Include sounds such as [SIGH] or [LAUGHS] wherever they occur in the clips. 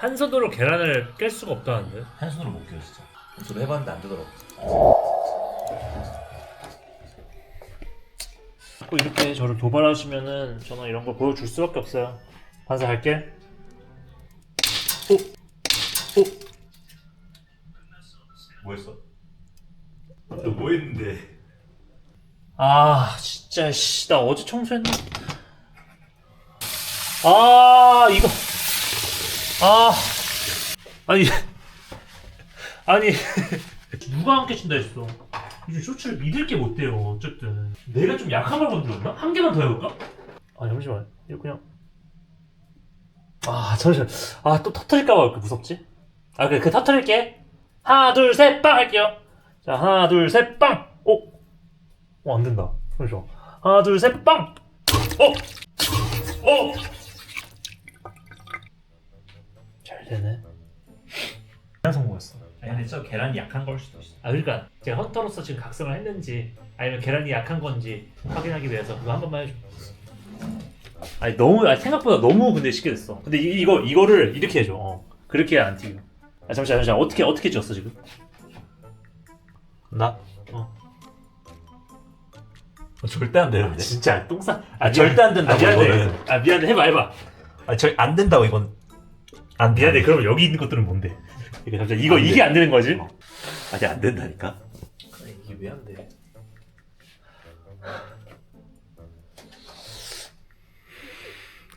한 손으로 계란을 깰 수가 없다는데. 한 손으로 못 끼워 진짜. 한 손으로 해봤는데 안 되더라고. 자꾸 이렇게 저를 도발하시면은 저는 이런 걸 보여줄 수밖에 없어요. 반사할게. 오, 오, 뭐 했어? 너 뭐 했는데? 아 진짜 씨, 나 어제 청소했나? 아 이거, 아 아니 아니 [LAUGHS] 누가 함께 친다 했어? 요즘 쇼츠를 믿을 게 못 돼요. 어쨌든 내가 좀 약한 걸 건드렸나? 한 개만 더 해볼까? 아 잠시만 이거 그냥 아 잠시만 아 또 터트릴까봐 왜 이렇게 무섭지? 아 그래 그 터트릴게 하나 둘 셋 빵 할게요 자 하나 둘 셋 빵! 오! 어, 안 된다. 잠시만. 하나, 둘, 셋, 빵! 어! 어! 잘 되네. 그냥 성공했어. 아니 근데 저 계란이 약한 걸 수도 있어. 아, 그러니까 제가 헌터로서 지금 각성을 했는지 아니면 계란이 약한 건지 확인하기 위해서 그거 한 번만 해줘. 아니 너무 아니, 생각보다 너무 근데 쉽게 됐어. 근데 이, 이거 이거를 이렇게 해줘. 어. 그렇게 해야 안 튀겨. 아 잠시만 잠시만 어떻게 어떻게 쪘어 지금? 나? 어. 어, 절대 안 되는데. 진짜 똥싸. 아, 절대 안 된다고, 아, 미안해. 이거는. 아 미안해 해봐 해봐. 아, 절안 된다고 이건. 안 돼. 미안해. 그럼 여기 있는 것들은 뭔데? 이게 갑자기 이거 안 돼. 이게 안 되는 거지? 어. 아니 안 된다니까. 이게 왜 안 돼?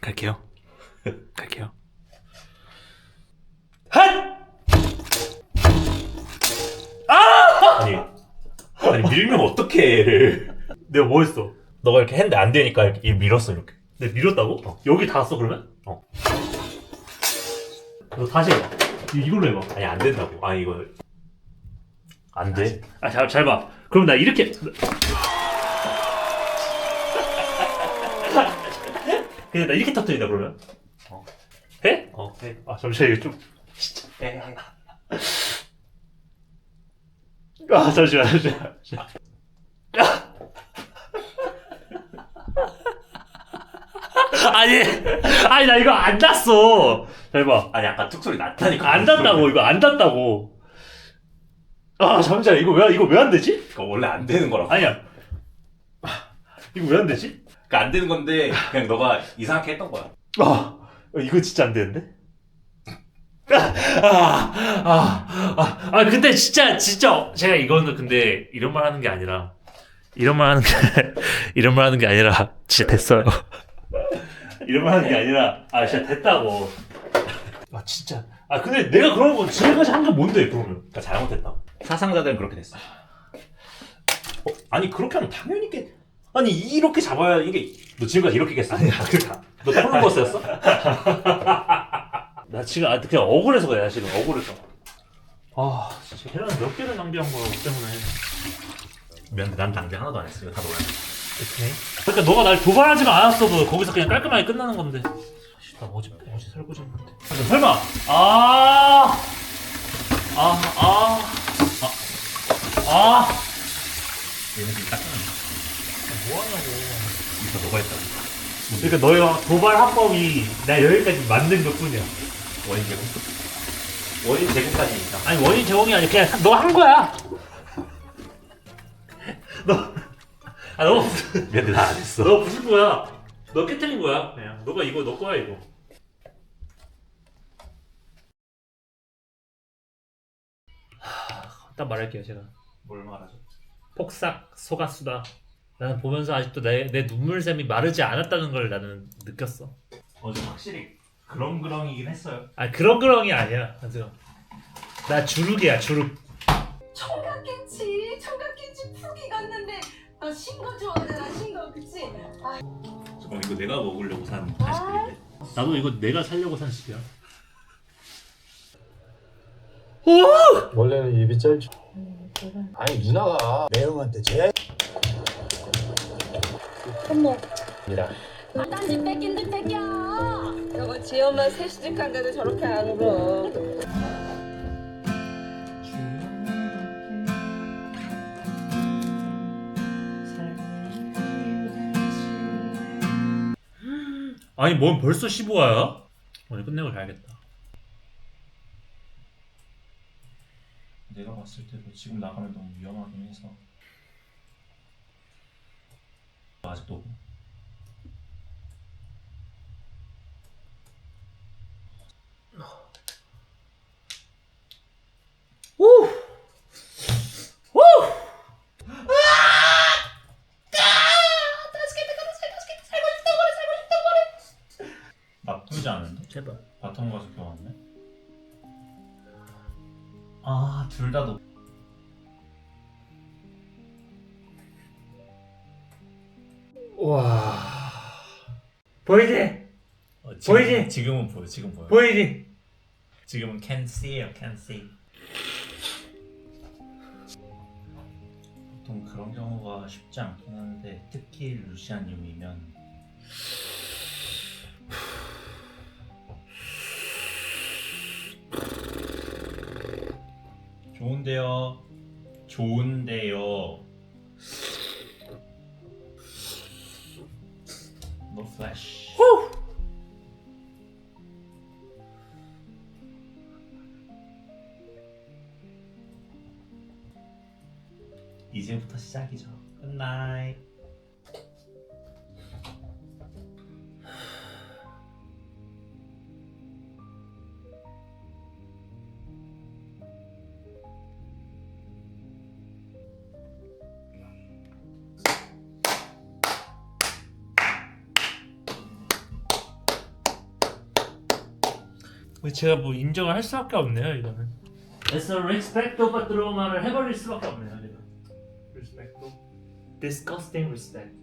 갈게요. [LAUGHS] 갈게요. 핫! 아니 아니 밀면 어떡해. 내가 뭐 했어? 너가 이렇게 했는데 안 되니까 이렇게 이 밀었어 이렇게. 내가 밀었다고? 어. 여기 닿았어 그러면? 어. 너 다시 해봐. 이- 이걸로 해봐. 아니 안 된다고. 아 이거 안 돼. 아, 잘, 잘 봐. 그럼 나 이렇게. [LAUGHS] 근데 나 이렇게 터뜨린다, 그러면? 어. 해? 어 해. 아, 잠시만, 이거 좀. 해. 아, 잠시만, 잠시만. 아! [LAUGHS] 아니, 아니, 나 이거 안 닿았어. 잘 봐. 아니 아까 툭 소리 났다니까. 안 닿다고, 이거 안 닿다고. 아, 잠시만, 이거 왜, 이거 왜 안 되지? 그러니까 원래 안 되는 거라고. 아니야. 이거 왜 안 되지? 그러니까 안 되는 건데 그냥 너가 이상하게 했던 거야. 아, 이거 진짜 안 되는데? 아, 아, 아, 아, 아, 근데 진짜, 진짜, 제가 이거는 근데 이런 말 하는 게 아니라, 이런 말 하는 게, [LAUGHS] 이런 말 하는 게 아니라, 진짜 됐어요. [LAUGHS] 이런 말 하는 게 아니라, 아, 진짜 됐다고. 아, 진짜. 아, 근데 내가 그런 거 지금까지 한 게 뭔데, 그러면? 그러니까 잘못했다고. 사상자들은 그렇게 됐어. 어, 아니 그렇게 하면 당연히 깨. 아니 이렇게 잡아야 이게 너 지금까지 이렇게 깼어? 아니야 너 폴로버스였어? [LAUGHS] 나 지금, 아, 그냥 억울해서 그래, 나 지금 억울해서. 아, 진짜 계란 몇 개를 낭비한 거야, 그 때문에. 미안한데 난 낭비 하나도 안 했어 이거 다 너야 그러니까 너가 날 도발하지만 않았어도 거기서 그냥 깔끔하게 끝나는 건데. 씨, 나 어제 어제 설거지 했는데. 아, 설마. 아. 아, 아. 아. 아. 얘는 지금 딱 뭐 하냐고. 이거 너가 했다고 그러니까 너의 도발 합법이 나 여기까지 만든 것 뿐이야. 원인 제공 원인 제공까지니까 아니 원인 제공이 아니라 그냥 너 한 거야. [LAUGHS] 너. 아 너. 미안한데 나안 했어 너 무슨 거야? 너 깨트린 거야. 그냥 너가 이거 너 거야 이거. 딱 말할게요 제가. 뭘 말하죠? 폭삭 속았수다. 나는 보면서 아직도 내, 내 눈물샘이 마르지 않았다는 걸 나는 느꼈어. 어제 확실히 그렁그렁이긴 했어요 아 그런 그런이 아니야. 아주. 나 주룩이야 주룩. 청각김치 청각김치 푸기 갔는데 나 신거 좋아하는데 나 신거 그치? 잠깐 이거 내가 먹으려고 산 간식들인데 나도 이거 내가 살려고 산 집이야. 원래는 입이 짧죠. 아니 누나가 매형한테 제 어머 이라 딴집 뺏긴 듯 뺏겨 저거 지 엄마 새 시집 간데도 저렇게 안 울어 아니 뭔 벌써 15화야? 오늘 끝내고 자야겠다. 내가 봤을 때도 지금 나가면 너무 위험하긴 해서. 아직도. 나쁘지 않은데? 제발. 바텀 가서 겨웠네 아 둘 다 높... 와. 보이지? 어, 보이지? 지금은 보여 지금 보여 보이지? 지금은 can see요 can see 보통 그런 경우가 쉽지 않긴 한데 특히 루시안 용이면 좋은데요? 좋은데요? 노 플래시 이제부터 시작이죠. 굿나 제가 뭐 인정을 할 수밖에 없네요 이거는. 그래서 respect도 받들어 말을 해버릴 수밖에 없네요 제가. respect도. disgusting respect.